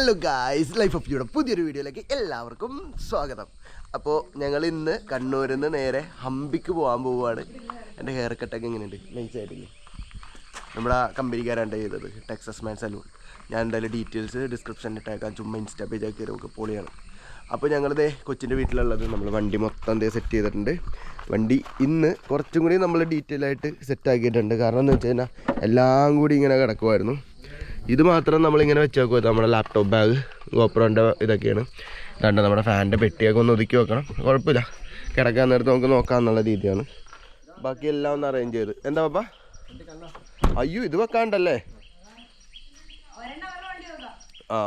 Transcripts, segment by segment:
Hello guys life of യൂടെ പുതിയൊരു വീഡിയോയിലേക്ക് എല്ലാവർക്കും സ്വാഗതം. അപ്പോൾ ഞങ്ങൾ ഇന്ന് കണ്ണൂരിൽ നിന്ന് നേരെ ഹംപിക്ക് പോകാൻ പോവുകയാണ്. എന്റെ ഹെയർ കട്ടൊക്കെ എങ്ങനെയുണ്ട്? നൈസ് ആയിട്ടില്ലേ? നമ്മുടെ കമ്പനിക്കാരാണ് ചെയ്തത്. ടെക്സസ് മാൻ സലൂൺ ഞാൻ എന്തായാലും ഡീറ്റെയിൽസ് ഡിസ്ക്രിപ്ഷനിൽ ഇട്ടേക്കാം ചുമ്മാ ഇൻസ്റ്റാ പേജ് ആക്കി നമുക്ക് പൊളിയാണ്. അപ്പോൾ ഞങ്ങളിതേ കൊച്ചിന്റെ വീട്ടിലുള്ളത് നമ്മൾ വണ്ടി മൊത്തം എന്തേ സെറ്റ് ചെയ്തിട്ടുണ്ട്. വണ്ടി ഇന്ന് കുറച്ചും കൂടി നമ്മൾ ഡീറ്റെയിൽ ആയിട്ട് സെറ്റ് ആക്കിയിട്ടുണ്ട്. കാരണം എന്ന് വെച്ച് കഴിഞ്ഞാൽ എല്ലാം കൂടി ഇങ്ങനെ കിടക്കുമായിരുന്നു ഇത് മാത്രം നമ്മളിങ്ങനെ വെച്ച് വെച്ചേക്കുക നമ്മുടെ ലാപ്ടോപ്പ് ബാഗ് ഗോപ്രോന്റെ ഇതൊക്കെയാണ്. രണ്ട് നമ്മുടെ ഫാനിന്റെ പെട്ടിയൊക്കെ ഒന്ന് ഒതുക്കി വെക്കണം. കുഴപ്പമില്ല. കിടക്കാൻ നേരത്ത് നമുക്ക് നോക്കാമെന്നുള്ള രീതിയാണ്. ബാക്കി എല്ലാം ഒന്ന് അറേഞ്ച് ചെയ്ത്. എന്താ പാപ്പ? അയ്യോ ഇത് വെക്കാണ്ടല്ലേ? ആ.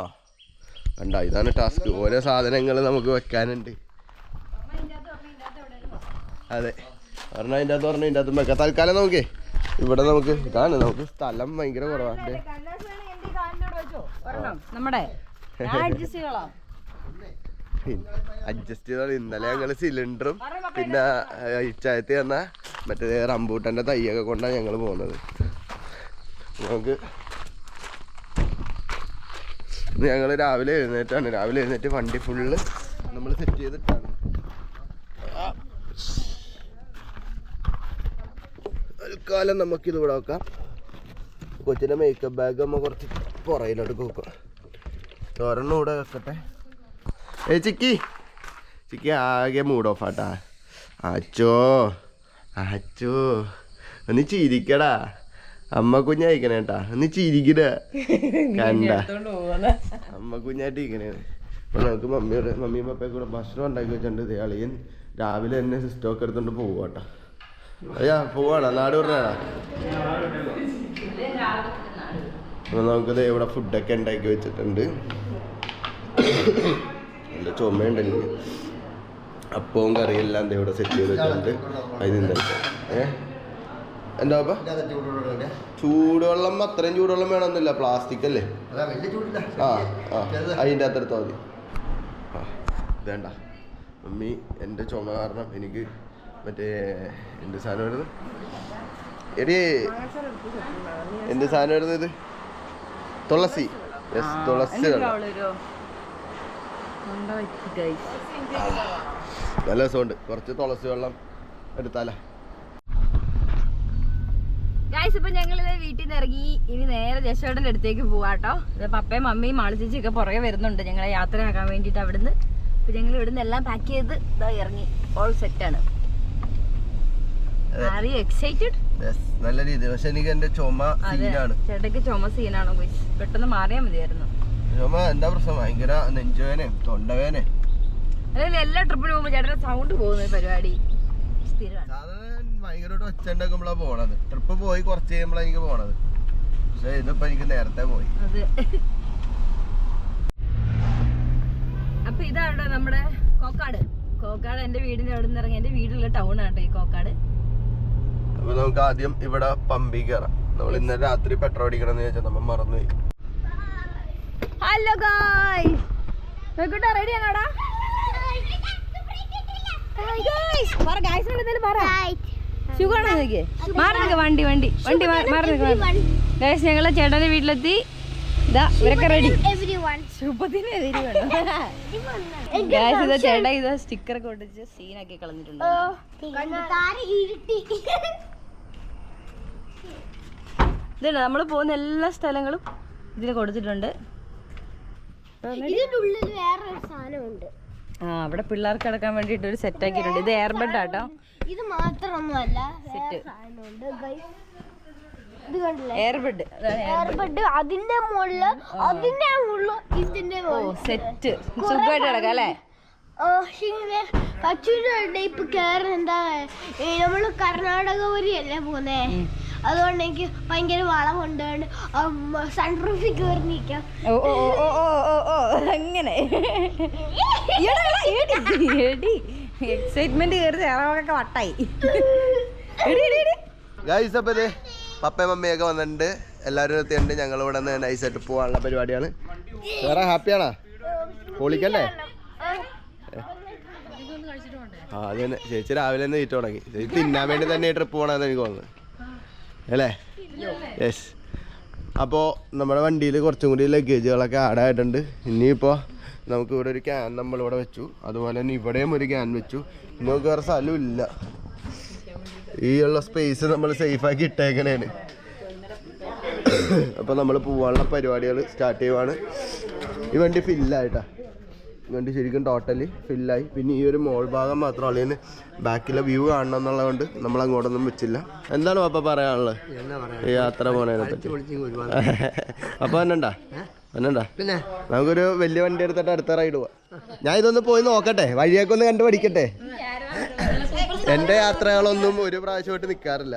കണ്ട ഇതാണ് ടാസ്ക് ഓരോ സാധനങ്ങൾ നമുക്ക് വെക്കാനുണ്ട്. അതെ. പറഞ്ഞാൽ അതിന്റെ അകത്ത് പറഞ്ഞാൽ ഇതിന്റെ അകത്ത് വെക്കാം. തൽക്കാലം നോക്കേ ഇവിടെ നമുക്ക് ഇതാണ് നമുക്ക് സ്ഥലം ഭയങ്കര കുറവാണ് നമ്മുടെ അഡ്ജസ്റ്റ് ചെയ്താൽ ഇന്നലെ ഞങ്ങൾ സിലിണ്ടറും പിന്നെ ഇച്ചായത്ത് തന്ന മറ്റേ റംബൂട്ടന്റെ തൈയൊക്കെ കൊണ്ടാണ് ഞങ്ങൾ പോകുന്നത് നമുക്ക് ഞങ്ങൾ രാവിലെ എഴുന്നേറ്റാണ്. രാവിലെ എഴുന്നേറ്റ് വണ്ടി ഫുള്ള് നമ്മൾ സെറ്റ് ചെയ്തിട്ടാണ്. തൽക്കാലം നമുക്കിത് ഇവിടെ വെക്കാം. കൊച്ചിന്റെ മേക്കപ്പ് ബാഗ് നമ്മൾ കുറച്ച് പുറയിലോട്ട് കൂക്കും ഒരെണ്ണം ഇവിടെ വെക്കട്ടെ. ഏ ചിക്കി. ചിക്കി ആകെ മൂഡ് ഓഫ് ആട്ടാ. അച്ചോ അച്ചോ. ഒന്ന് ചിരിക്കടാ. അമ്മ കുഞ്ഞായിക്കണേട്ടാ ഒന്ന് ചിരിക്കട. കണ്ട. അമ്മ കുഞ്ഞായിട്ട് ഇരിക്കണേ അപ്പൊ നമുക്ക് മമ്മിയുടെ മമ്മിയും പപ്പയും കൂടെ ഭക്ഷണം ഉണ്ടാക്കി വെച്ചിട്ടുണ്ട് അളിയൻ രാവിലെ തന്നെ സിസ്റ്റമൊക്കെ എടുത്തോണ്ട് പോവാട്ടാ അയ്യാ പോവാണോ? നാട് പറഞ്ഞാടാ അപ്പൊ നമുക്കിത് ഇവിടെ ഫുഡൊക്കെ ഉണ്ടാക്കി വെച്ചിട്ടുണ്ട്. നല്ല ചുമയുണ്ട് എനിക്ക് അപ്പവും കറിയെല്ലാം ഇവിടെ സെറ്റ് ചെയ്ത് വെച്ചിട്ടുണ്ട്. അതിന് ഏഹ് എന്താ ചൂടുവെള്ളം അത്രയും ചൂടുവെള്ളം വേണമെന്നില്ല പ്ലാസ്റ്റിക് അല്ലേ? ആ ആ. അതിന്റെ അകത്ത് എടുത്താൽ മതി. ആ വേണ്ട. മമ്മി എന്റെ ചുമ കാരണം എനിക്ക് മറ്റേ എന്ത് സാധനം വരുന്നത്? എടി എന്ത് സാധനം വരുന്നത് ഇത്? തുളസി. യെസ് തുളസി നല്ല രസമുണ്ട്. കുറച്ച് തുളസി വെള്ളം എടുത്താലേ. ഗായ്സ് ഇപ്പൊ ഞങ്ങൾ വീട്ടിൽ നിന്ന് ഇറങ്ങി. ഇനി നേരെ ജശോടന്റെ അടുത്തേക്ക് പോവാട്ടോ. ഇത് പപ്പയും മമ്മിയും മാളിച്ചേച്ചി ഒക്കെ പുറകെ വരുന്നുണ്ട്. ഞങ്ങളെ യാത്രയാക്കാൻ വേണ്ടിട്ട് അവിടുന്ന്. ഇപ്പൊ ഞങ്ങൾ ഇവിടുന്ന് എല്ലാം പാക്ക് ചെയ്ത് ഇതാ ഇറങ്ങി. ഓൾ സെറ്റ് ആണ്. ആർ യു എക്സൈറ്റഡ് നല്ല രീതി പക്ഷെ എനിക്ക് എന്റെ ചുമ സീനാണ് ചേട്ടക്ക് ചുമ സീനാണ് പെട്ടെന്ന് മാറിയാ മതിയായിരുന്നു. ചുമ എന്താ പ്രശ്നം? ഭയങ്കര നെഞ്ചുവേനയും തൊണ്ടവേനയും അല്ലെങ്കിൽ എല്ലാ ട്രിപ്പിന് പോകുമ്പോൾ ചേട്ടന്റെ സൗണ്ട് പോകുന്ന പരിപാടി. ഭയങ്കരമായിട്ട് ഒച്ച ഉണ്ടാക്കുമ്പോളാ പോണത്. ട്രിപ്പ് പോയി കുറച്ച് കഴിയുമ്പോഴാണ് എനിക്ക് പോണത്. പക്ഷെ ഇതിപ്പോ എനിക്ക് നേരത്തെ പോയി. അപ്പൊ ഇതാണ് നമ്മുടെ കോക്കാട്. കോക്കാട് എന്റെ വീടിന്റെ അവിടെ നിന്ന് ഇറങ്ങി. എന്റെ വീടുള്ള ടൗൺ ആട്ടോ ഈ കോക്കാട്. അപ്പൊ നമുക്ക് ആദ്യം ഇവിടെ പമ്പി കയറാം നമ്മൾ ഇന്നലെ രാത്രി പെട്രോൾ അടിക്കണം എന്ന് ചോദിച്ചാൽ നമ്മൾ മറന്നുപോയി ഹലോ ഗായ് നോക്കട്ടെ റെഡി ആണോടാ പറ ഗായ്സിനോട് എന്തെങ്കിലും പറ. സുഖമാണോ നിനക്ക് മാറി നിൽക്ക് വണ്ടി വണ്ടി. വണ്ടി മാറി നിൽക്ക് ഗായ്സ് ഞങ്ങളെ ചേട്ടന്റെ വീട്ടിലെത്തി. ഇതാ ഇവരൊക്കെ റെഡി ഗായ്സ് ഇതാ ചേട്ടാ ഇതാ സ്റ്റിക്കറൊക്കെ ഒട്ടിച്ച് സീനാക്കി കളഞ്ഞിട്ടുണ്ട്. ഇതുണ്ട്? നമ്മൾ പോകുന്ന എല്ലാ സ്ഥലങ്ങളും ഇതിൽ കൊടുത്തിട്ടുണ്ട്. ആ അവിടെ പിള്ളേർക്ക് കിടക്കാൻ വേണ്ടിട്ട് ഒരു സെറ്റ് ആക്കിയിട്ടുണ്ട്. ഇത് എയർബെഡ് ആട്ടോ. ഇത് മാത്രമൊന്നുമല്ല സെറ്റ് എയർബെഡ് എയർബഡ് അതിന്റെ മുകളിൽ അതിന്റെ മുകളിൽ ഇതിന്റെ ഓ സെറ്റ് സുഖമായിട്ട് കിടക്കാം അല്ലേ? കച്ചൂരുടെ ഇപ്പൊ കേരളം എന്താ നമ്മൾ കർണാടക വരിയല്ലേ പോന്നേ? അതുകൊണ്ട് എനിക്ക് ഭയങ്കര വളം വളമുണ്ട് സൺറൂഫിൽ കയറി നിൽക്കാം. ഓ ഓ ഓ ഓ ഓ ഓ അങ്ങനെ. എക്സൈറ്റ്മെന്റ് കയറി ചേർന്നൊക്കെ വട്ടായി. ഗൈസ് അപ്പൊ ഇതേ പപ്പയും മമ്മിയൊക്കെ വന്നിട്ടുണ്ട്. എല്ലാവരും എത്തിയുണ്ട് ഞങ്ങൾ ഇവിടെ നിന്ന് നൈസായിട്ട് പോകാനുള്ള പരിപാടിയാണ്. വേറെ ഹാപ്പിയാണോ? പൊളിക്കല്ലേ? ആ അത് തന്നെ. ചേച്ചി രാവിലെ തന്നെ തീറ്റ തുടങ്ങി. ചേച്ചി തിന്നാൻ വേണ്ടി തന്നെ ട്രിപ്പ് പോകണമെന്ന് എനിക്ക് തോന്നുന്നത്. അല്ലേ? യെസ് അപ്പോൾ നമ്മുടെ വണ്ടിയിൽ കുറച്ചും കൂടി ലഗേജുകളൊക്കെ ആഡ് ആയിട്ടുണ്ട്. ഇനിയിപ്പോൾ നമുക്ക് ഇവിടെ ഒരു ക്യാൻ നമ്മളിവിടെ വെച്ചു. അതുപോലെ തന്നെ ഇവിടെയും ഒരു ക്യാൻ വെച്ചു. ഇനി നമുക്ക് വേറെ സ്ഥലമില്ല. ഈ ഉള്ള സ്പേസ് നമ്മൾ സേഫാക്കി ഇട്ടേക്കണേന് അപ്പോൾ നമ്മൾ പോവാനുള്ള പരിപാടികൾ സ്റ്റാർട്ട് ചെയ്യുവാണ്. ഈ വണ്ടി ഫില്ലായിട്ടാ ഈ വണ്ടി ശരിക്കും ടോട്ടലി ഫില്ലായി പിന്നെ ഈ ഒരു മോൾ ഭാഗം മാത്രം അല്ലെങ്കിൽ ബാക്കിലെ വ്യൂ കാണണം എന്നുള്ളതുകൊണ്ട് നമ്മൾ അങ്ങോട്ടൊന്നും വെച്ചില്ല. എന്താണ് പാപ്പ പറയാനുള്ളത്? ഈ യാത്ര പോണതിനെ പറ്റി. അപ്പൊ എന്നണ്ടാ എന്നണ്ടാ പിന്നെ? നമുക്കൊരു വലിയ വണ്ടി എടുത്തിട്ട് അടുത്ത റൈഡ് പോവാം. ഞാൻ ഇതൊന്ന് പോയി നോക്കട്ടെ. വഴിയൊക്കെ ഒന്ന് കണ്ടു പഠിക്കട്ടെ എന്റെ യാത്രകളൊന്നും ഒരു പ്രാവശ്യമായിട്ട് നിൽക്കാറില്ല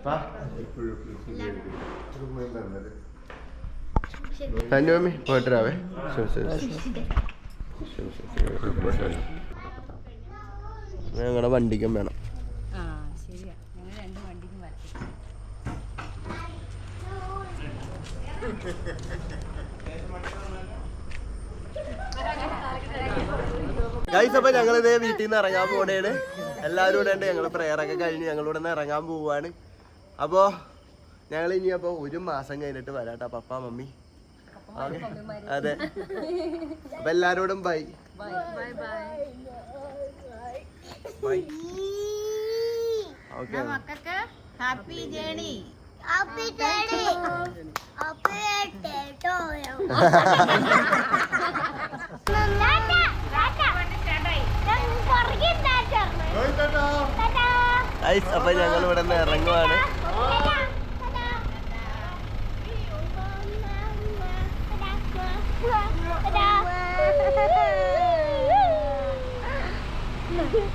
വരാം. വാ. തന്റെ മമ്മി പോയിട്ട് വരാവേ ശരി ശരി ശരി. ശരി ശരി ശരി പോയിട്ട് വരാം. ഞങ്ങളുടെ വണ്ടിക്കും വേണം ആ ശരിയാ ഞങ്ങൾ രണ്ട് വണ്ടിക്കും വരട്ടെ ഗൈസ് അപ്പൊ ഞങ്ങളിതേ വീട്ടിൽ നിന്ന് ഇറങ്ങാൻ പോണേണ് എല്ലാവരും ഇവിടെ ഉണ്ട് ഞങ്ങൾ പ്രേയറൊക്കെ കഴിഞ്ഞ് ഞങ്ങളിവിടെ നിന്ന് ഇറങ്ങാൻ പോവാണ് അപ്പോ ഞങ്ങൾ ഇനി അപ്പൊ ഒരു മാസം കഴിഞ്ഞിട്ട് വരാട്ടോ പപ്പ മമ്മി. അതെ. അപ്പൊ എല്ലാരോടും bye. Okay. Happy journey. Happy അപ്പൊ ഞങ്ങൾ ഇവിടെ നിന്ന് ഇറങ്ങുവാണ്. Woo!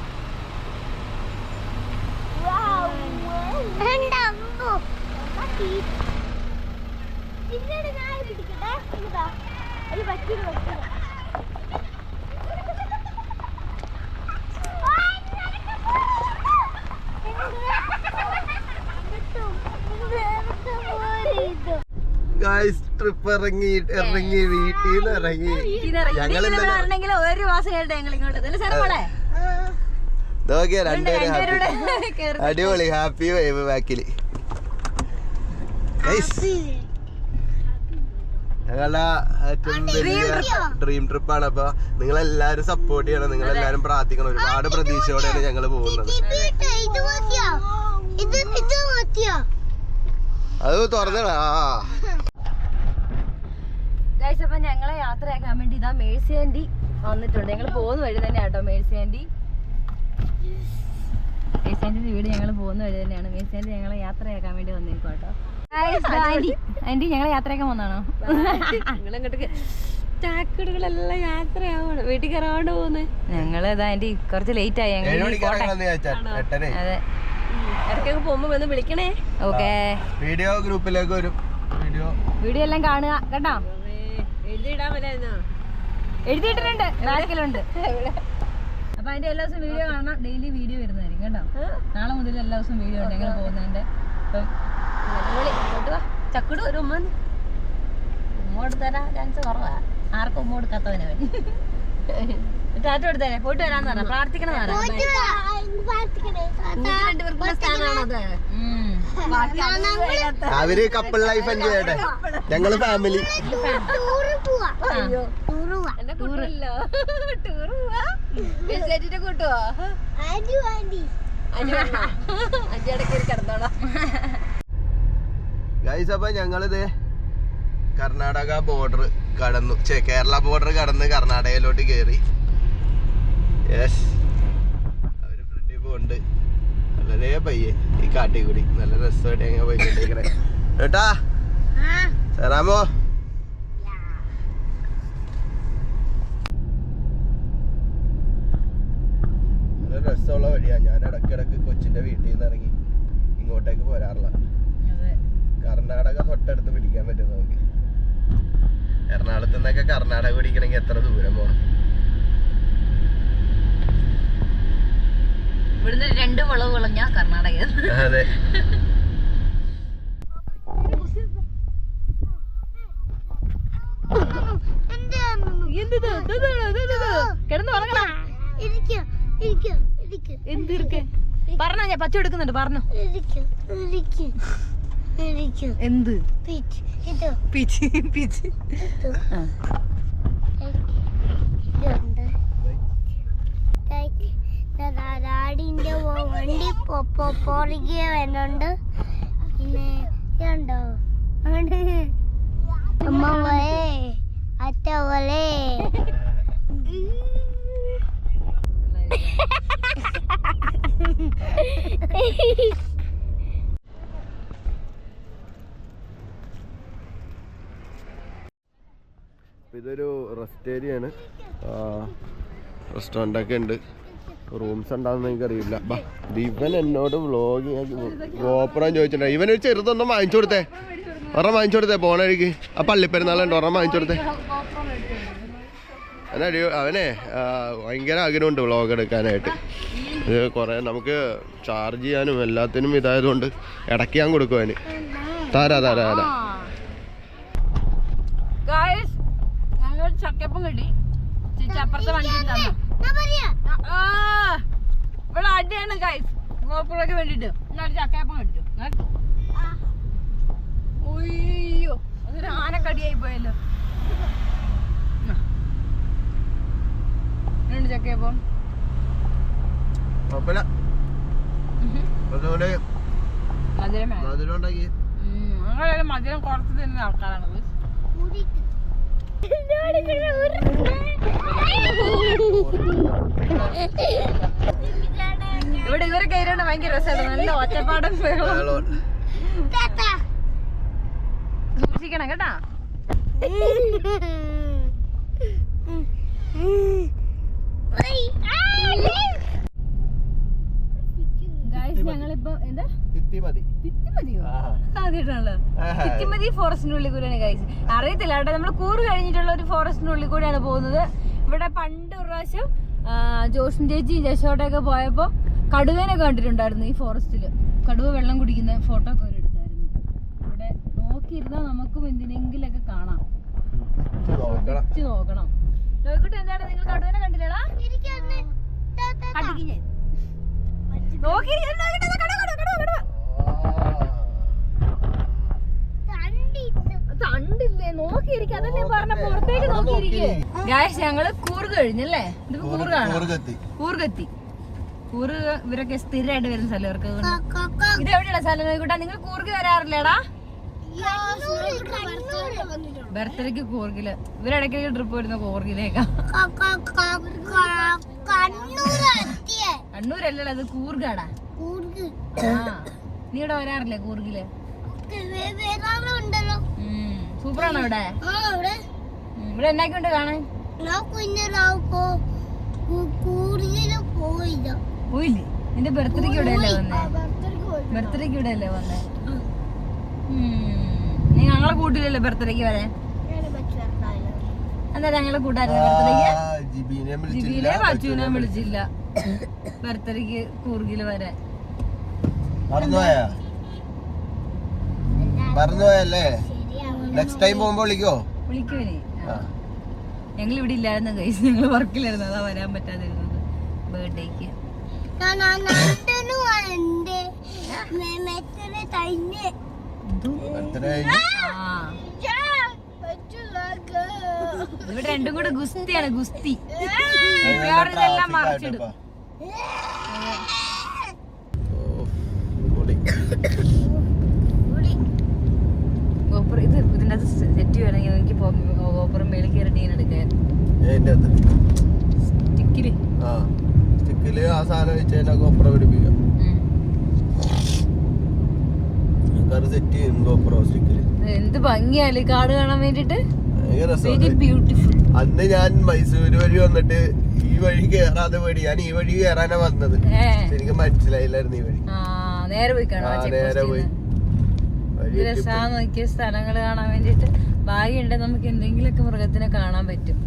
ഗൈസ് ട്രിപ്പ് ഇറങ്ങി ഇറങ്ങി വീട്ടിൽ നിന്ന് ഇറങ്ങി ഞങ്ങൾ ഒരു മാസം കഴിഞ്ഞിട്ട് ഞങ്ങൾ ഇങ്ങോട്ട് രണ്ടുപേരും ഹാപ്പി അടിപൊളി ഹാപ്പി വൈബ് ബാക്കിൽ ഞങ്ങളുടെ ഏറ്റവും വലിയ ഡ്രീം ട്രിപ്പാണ് അപ്പൊ നിങ്ങൾ എല്ലാരും സപ്പോർട്ട് ചെയ്യണം. നിങ്ങൾ എല്ലാരും പ്രാർത്ഥിക്കണം. ഒരുപാട് പ്രതീക്ഷയോടെയാണ് ഞങ്ങൾ പോകുന്നത്. അത് തുറന്നടാ ഗൈസ് അപ്പൊ ഞങ്ങളെ യാത്രയാക്കാൻ വേണ്ടി ഇതാ മേഴ്സി ആന്റി വന്നിട്ടുണ്ട്. ഞങ്ങൾ പോകുന്ന വഴി തന്നെ കേട്ടോ മേഴ്സി ആന്റി മേഴ്സി ആന്റിന്റെ വീട് ഞങ്ങൾ പോകുന്ന വഴി തന്നെയാണ്. മേഴ്സി ആന്റി ഞങ്ങളെ യാത്രയാക്കാൻ വേണ്ടി വന്നിരിക്കും കേട്ടോ ആന്റി ഞങ്ങൾ ഞങ്ങളെ യാത്രയാക്കാൻ വന്നാണോ? നിങ്ങളങ്ങോട്ട് ചാക്കടുകളെല്ലാം യാത്രയാവാണ്. വീട്ടിൽ കയറാണ്ട് പോകുന്നത് ഞങ്ങൾ ഇതാ ആന്റി കുറച്ച് ലേറ്റ് ആയി. ഞങ്ങൾ അതെ. ഇടയ്ക്കൊക്കെ പോകുമ്പോ വന്ന് വിളിക്കണേ. ഓക്കേ. വീഡിയോ ഗ്രൂപ്പിലേക്ക് വരും. വീഡിയോ. വീഡിയോ എല്ലാം കാണുക കേട്ടോ? എഴുതിയിട്ടിട്ടുണ്ട്. ബാക്കിലുണ്ട് അപ്പൊ അതിന്റെ എല്ലാ ദിവസവും വീഡിയോ കാണണം. ഡെയിലി വീഡിയോ വരുന്നതായിരിക്കും കേട്ടോ. നാളെ മുതൽ എല്ലാ ദിവസവും വീഡിയോ ഉണ്ട്. ഞങ്ങൾ പോകുന്നതിന്റെ. ചക്കട് ഒരു ഉമ്മ ഉമ്മോട് തരാ ചാൻസ് കുറവാ. ആർക്കും ഉമ്മ കൊടുക്കാത്തവനെ ടാറ്റ കൊടുത്തേനെ പോയിട്ട് വരാന്ന് പറഞ്ഞ പ്രാർത്ഥിക്കണം. അവർ കപ്പിൾ ലൈഫ് എൻജോയ് ഞങ്ങൾ ഫാമിലി കൂട്ടുവോ? ഗൈസ് അപ്പൊ ഞങ്ങളിത് കർണാടക ബോർഡർ കടന്നു. ചേ കേരള ബോർഡർ കടന്ന് കർണാടകയിലോട്ട് കേറി. യെസ് അവർ ഫ്രണ്ടിൽ പോകുന്നുണ്ട് നല്ല വളരെ പയ്യെ. ഈ കാട്ടിൽ കൂടി നല്ല രസമായിട്ട് എങ്ങനെ പോയിക്കൊണ്ടിരിക്കണേ. കേട്ടാ സറാമോ നല്ല രസമുള്ള വഴിയാ ഞാൻ ഇടക്കിടക്ക് കൊച്ചിന്റെ വീട്ടിൽ നിന്ന് ഇറങ്ങി ഇങ്ങോട്ടേക്ക് പോരാറില്ല കർണാടക തൊട്ടടുത്ത് പിടിക്കാൻ പറ്റും നമുക്ക് എറണാകുളത്ത് നിന്നൊക്കെ കർണാടക പിടിക്കണമെങ്കിൽ എത്ര ദൂരം പോകണം ഇവിടുന്ന് രണ്ട് വളവ് വളഞ്ഞ കർണാടക അതെ കിടന്ന് ഉറങ്ങണം ഇരിക്കും ഇരിക്കും ഇരിക്കും എന്തിരിക്കെ പറഞ്ഞോ ഞാൻ പച്ച എടുക്കുന്നുണ്ട് പറഞ്ഞോ. എന്ത്? പിച്ച് പിച്ച് ഡാഡിന്റെ വണ്ടി പുറകെ വരുന്നുണ്ട് പിന്നെ ഇതുണ്ടോ? റെസ്റ്റ് ഏരിയ റെസ്റ്റോറന്റ് ഒക്കെ ഉണ്ട്. റൂംസ് ഉണ്ടാകുന്ന എനിക്കറിയില്ല. ഇവൻ എന്നോട് വ്ളോഗ് ഗോപുരം ചോദിച്ചിട്ടുണ്ട്. ഇവൻ ഒരു ചെറുതൊന്നും വാങ്ങിച്ചു കൊടുത്തേ. ഒരെണ്ണം വാങ്ങിച്ചു കൊടുത്തേ പോണ വഴിക്ക്. ആ പള്ളിപ്പെരുന്നാളുണ്ട് ഒരെണ്ണം വാങ്ങിച്ചു കൊടുത്തേ. അവനടി അവനെ ഭയങ്കര ആഗ്രഹമുണ്ട് വ്ളോഗ് എടുക്കാനായിട്ട്. ഇത് കുറേ നമുക്ക് ചാർജ് ചെയ്യാനും എല്ലാത്തിനും ഇതായതുകൊണ്ട് ഇടയ്ക്ക് ഞാൻ കൊടുക്കും അവന്. താരാ താരാ താരാ. ഞങ്ങൾ ചക്കപ്പം കിട്ടി. ചേച്ചി അപ്പുറത്തെ വണ്ടി തന്നു. ഞാൻ പറയാ. ആ ഇവിടെ അടിയാണ് ഗൈസ് ഗോപുരക്ക് വേണ്ടിട്ട് എന്നൊരു ചക്കയപ്പം കിട്ടു. ഒയ്യോ അതൊരു ആനക്കടിയായി പോയല്ലോ. രണ്ട് ചക്കയപ്പം. കുഴപ്പമില്ല. മധുരം. മധുരം ഉണ്ടാക്കി. മധുരം കുറച്ച് തിന്നുന്ന ആൾക്കാരാണ്. ഇവിടെ ഇവരെ കയറിയാണ് ഭയങ്കര രസമാണ് നല്ല ഒറ്റപ്പാടും. സൂക്ഷിക്കണം കേട്ടാ. ഞങ്ങളിപ്പോ എന്താ? തിത്തിമതി ഫോറസ്റ്റിന്റെ കൂടിയാണ് ഗൈസ് അറിയത്തില്ല കേട്ടോ. നമ്മൾ കൂറ് കഴിഞ്ഞിട്ടുള്ള ഒരു ഫോറസ്റ്റിനുള്ളിൽ ഉള്ളിൽ കൂടിയാണ് പോകുന്നത്. ഇവിടെ പണ്ട് ഒരു പ്രാവശ്യം ജോഷൻ ചേച്ചിയും ജശോട്ടൊക്കെ പോയപ്പോ കടുവേനെ കണ്ടിട്ടുണ്ടായിരുന്നു ഈ ഫോറസ്റ്റിൽ. കടുവ വെള്ളം കുടിക്കുന്ന ഫോട്ടോ ഒക്കെ എടുത്തായിരുന്നു. ഇവിടെ നോക്കിയിരുന്നാൽ നമുക്കും എന്തിനെങ്കിലൊക്കെ കാണാം. നോക്കണം. നോക്കിട്ട് എന്താണ്? നിങ്ങൾ കടുവേനെ കണ്ടില്ലടാ? നോക്കി നോക്കിട്ട് കടുവ കടുവ കടുവ? ഗായസ് ഞങ്ങൾ കൂർഗ് കഴിഞ്ഞല്ലേ? ഇതിപ്പോ കൂറ് കാണാം. കൂറുകത്തി. കൂർഗെത്തി കൂർഗ് ഇവരൊക്കെ സ്ഥിരമായിട്ട് വരുന്ന സ്ഥലം ഇവർക്ക് ഇത് എവിടെയുള്ള സ്ഥലം നോക്കിട്ടാ നിങ്ങൾ കൂർഗ് വരാറില്ലേടാ? ബർത്ത്ഡേക്ക് കൂർഗിൽ ഇവരിടയ്ക്ക് ട്രിപ്പ് വരുന്ന കൂർഗിലേക്കാ കണ്ണൂരല്ലല്ലോ അത് കൂർഗാടാ. ആ. നീ ഇവിടെ വരാറില്ലേ കൂർഗിൽ? ഉണ്ടല്ലോ സൂപ്പറാണോ ഇവിടെ ആ അവിടെ. ഉം, ഇവിടെ കാണാൻ? ഞാൻ കുഞ്ഞിലാവുമ്പോ കൂടുതൽ പോയില്ല. നിന്റെ ബർത്ത്ഡേക്ക് ഇവിടെ അല്ലേ വന്നേ? ബർത്ത്ഡേക്ക് ഇവിടെ അല്ലേ വന്നേ? നീ ഞങ്ങളെ കൂട്ടില്ലല്ലോ ബർത്ത്ഡേക്ക് വരാൻ? എന്താ ഞങ്ങളെ കൂട്ടായിരുന്നു ജിബീനെ ജിബിയിലെ വിളിച്ചില്ല. ബർത്ത്ഡേക്ക് കൂർഗിൽ വരാൻ. മറന്നുപോയാ? മറന്നുപോയല്ലേ? നെക്സ്റ്റ് ടൈം പോകുമ്പോ വിളിക്കോ? വിളിക്കുവനെ. ഞങ്ങൾ ഇവിടെ ഇല്ലായിരുന്നു കഴിച്ച് ഞങ്ങൾ വർക്കിലായിരുന്നു അതാ വരാൻ പറ്റാതിരുന്നത്. ബർത്ത്ഡേക്ക് ഇവിടെ രണ്ടും കൂടെ ഗുസ്തിയാണ് ഗുസ്തി. ഇതെല്ലാം മറിച്ചിടും ഓ, പൊളി. ഗോപുരം ഇത് ഇതിന്റെ അത് സെറ്റ് വേണമെങ്കിൽ എനിക്ക് ഓപ്പറും മേളിൽ കയറി ഡീൻ എടുക്കാൻ. സ്റ്റിക്കിൽ ആ സ്റ്റിക്കിൽ ആ സാധനം വെച്ച് കഴിഞ്ഞാൽ കൊപ്പറ പിടിപ്പിക്കാം. ഉം. സെറ്റ് ചെയ്യും ഗോപ്രോ സ്റ്റിക്കിൽ എന്ത് ഭംഗിയാൽ കാട് കാണാൻ വേണ്ടിട്ട്. ബ്യൂട്ടിഫുൾ അന്ന് ഞാൻ മൈസൂര് വഴി വന്നിട്ട് ഈ വഴി കേറാതെ വഴി ഞാൻ ഈ വഴി കേറാനാ വന്നത്. എനിക്ക് മനസ്സിലായില്ലായിരുന്നു ഈ വഴി. നേരെ പോയി നേരെ പോയി. രസാ നോക്കിയ സ്ഥലങ്ങൾ കാണാൻ വേണ്ടിട്ട് ഭാഗ്യമുണ്ട് നമുക്ക് എന്തെങ്കിലുമൊക്കെ മൃഗത്തിനെ കാണാൻ പറ്റും.